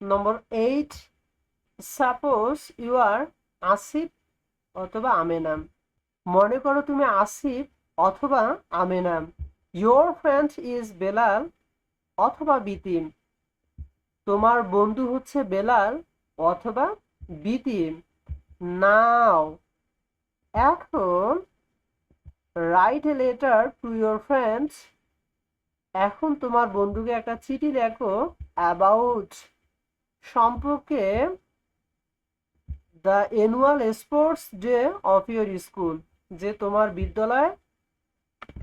Number eight suppose you are Asif অথবা আমেনাম মনে করো তুমি আসিফ অথবা আমেনাম ইয়োর ফ্রেন্ড ইজ বেলাল অথবা বিতিম তোমার বন্ধু হচ্ছে বেলাল অথবা বিতিম নাও এখন write a letter to your friends এখন তোমার বন্ধুকে একটা চিঠি লেখো অ্যাবাউট সম্পর্কে the annual sports day of your school যে তোমার বিদ্যালয়ে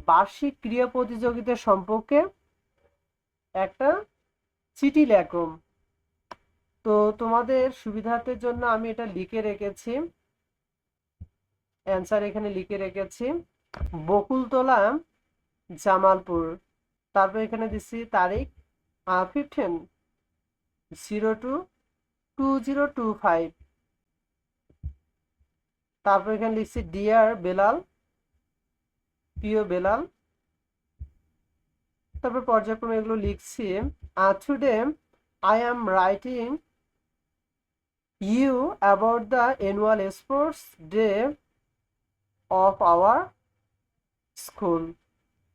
বার্ষিক ক্রীড়া প্রতিযোগিতা সম্পর্কে একটা চিঠি লেখো। তো তোমাদের সুবিধার্থের জন্য আমি এটা লিখে রেখেছি। অ্যান্সার এখানে লিখে রেখেছি। বকুলতলা, জামালপুর। তারপর এখানে দিচ্ছি তারিখ fifteen zero two two zero two five তারপর এখানে লিখছি ডিয়ার বেলাল, প্রিয় বেলাল তারপর পর্যায়ক্রমে এগুলো লিখছি today I am writing you about the annual sports day of our school.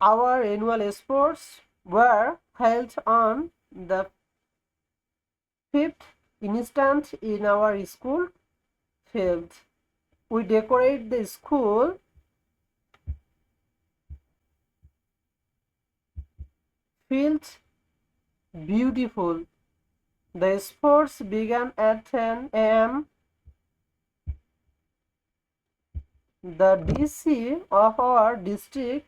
Our annual sports were held on the fifth instant in our school field. We decorate the school field beautiful. The sports began at 10 a.m. the DC of our district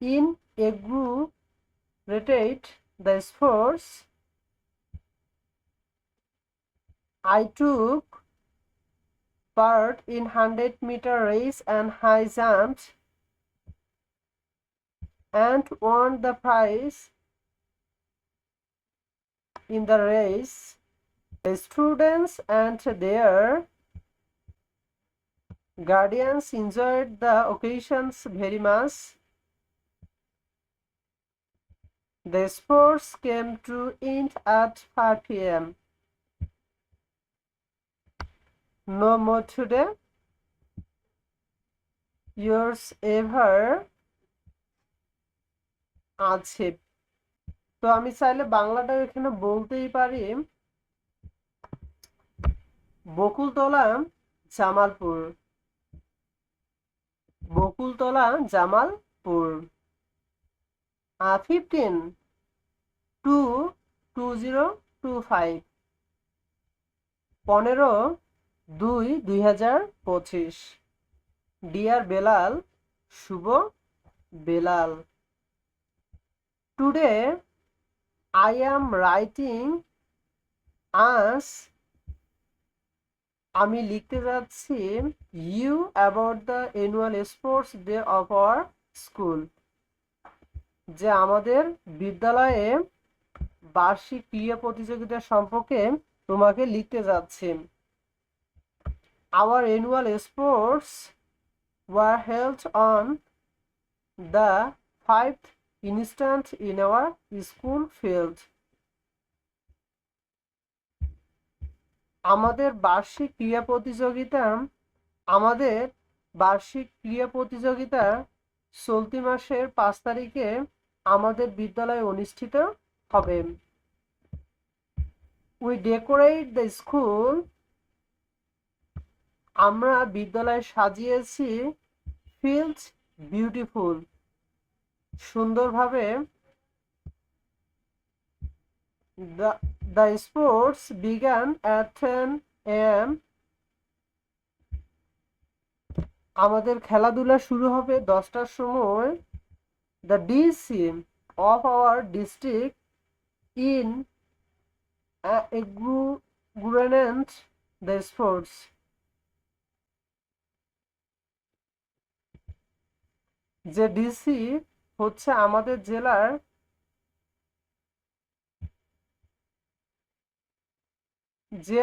in a group rotate the sports. I took part in 100 meter race and high jump and won the prize in the race. The students and their Guardians enjoyed the occasions very much. The sports came to end at 5 p.m. No more today. Yours ever আছে। তো আমি চাইলে বাংলাটা এখানে বলতেই পারি। Bakultala, Jamalpur. Bakultala, Jamalpur. Fifteen, two two zero, two five. পনেরো দুই দুই হাজার পঁচিশ। Dear Belal, Shubho Belal. Today I am writing us আমি লিখতে যাচ্ছি you about the annual sports day of our school যে আমাদের বিদ্যালয়ে বার্ষিক ক্রীড়া প্রতিযোগিতা সম্পর্কে তোমাকে লিখতে যাচ্ছি। Our annual sports were held on the five instant in our school field আমাদের বার্ষিক ক্রীড়া প্রতিযোগিতা, আমাদের বার্ষিক ক্রীড়া প্রতিযোগিতা চলতি মাসের পাঁচ তারিখে আমাদের বিদ্যালয়ে অনুষ্ঠিত হবে। উই ডেকোরেট দ্য স্কুল আমরা বিদ্যালয়ে সাজিয়েছি ফিল্ড বিউটিফুল সুন্দরভাবে the the sports began at 10 a.m. আমাদের খেলাধুলা শুরু হবে দশটার সময় the DC of our district in গ্রেনেন্ট the sports যে ডিসি হচ্ছে আমাদের জেলার যে